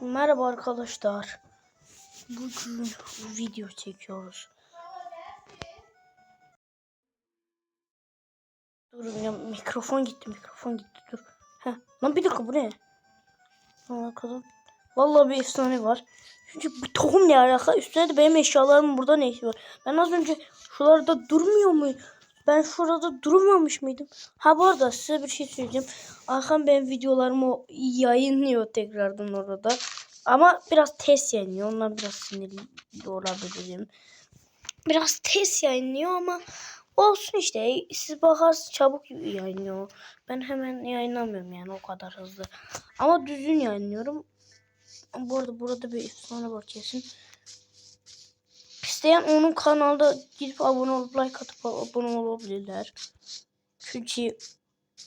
Merhaba arkadaşlar. Bugün video çekiyoruz. Durun ya mikrofon gitti mikrofon gitti dur. Heh. Lan bir dakika bu ne? Bakalım. Vallahi bir efsane var. Çünkü bu tohum ne alaka? Üstüne de benim eşyalarım burada ne işi var? Ben az önce şuralarda durmuyor muyum? Ben şurada durmamış mıydım? Ha bu arada size bir şey söyleyeceğim. Hakan benim videolarımı yayınlıyor tekrardan orada. Ama biraz test yayınlıyor. Ondan biraz sinirli olabilirim. Biraz test yayınlıyor ama olsun işte. Siz bakarsınız çabuk yayınlıyor. Ben hemen yayınlamıyorum yani o kadar hızlı. Ama düzgün yayınlıyorum. Bu arada burada bir efsane var kesin. İsteyen onun kanalda gidip abone olup like atıp abone olabilirler. Çünkü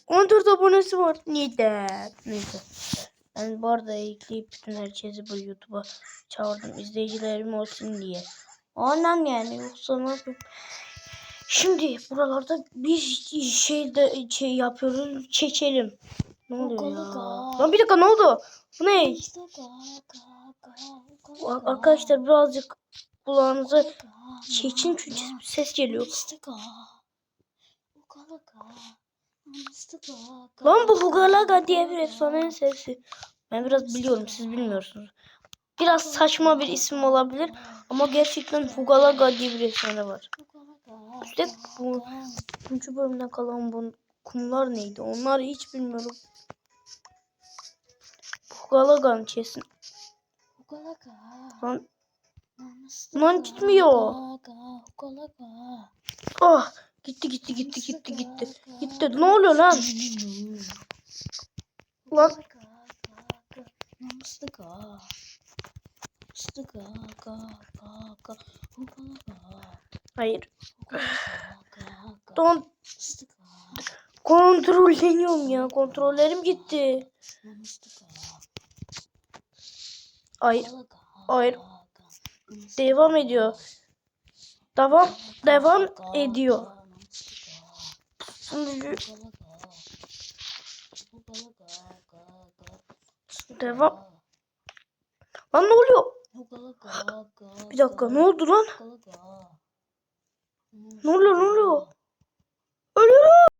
14 abonesi var. Neden? Neyse. Ben bu arada ekleyip bütün herkesi bu YouTube'a çağırdım. izleyicilerim olsun diye. Ondan yani yoksa ne yapayım? Şimdi buralarda bir şey de şey yapıyoruz. Çekelim. Ne oluyor ya? Lan bir dakika ne oldu? Bu ne? Arkadaşlar birazcık kulağınızı çekin çünkü ses geliyor. Lan bu Hugalaga diye bir efsanenin sesi. Ben biraz biliyorum siz bilmiyorsunuz. Biraz saçma bir isim olabilir ama gerçekten Hugalaga diye bir efsane var. İşte bu üçüncü bölümden kalan bu kumlar neydi? Onları hiç bilmiyorum. Hugalaga'nın kesin. Lan Lan gitmiyor. ah gitti gitti gitti gitti gitti. Gitti. Ne oluyor lan? Lan hayır. Don kontrolleniyorum ya. Kontrollerim gitti. Hayır. Hayır. Devam ediyor. Devam devam ediyor. Devam. Lan ne oluyor? Bir dakika ne oldu lan? Ne oluyor ne oluyor?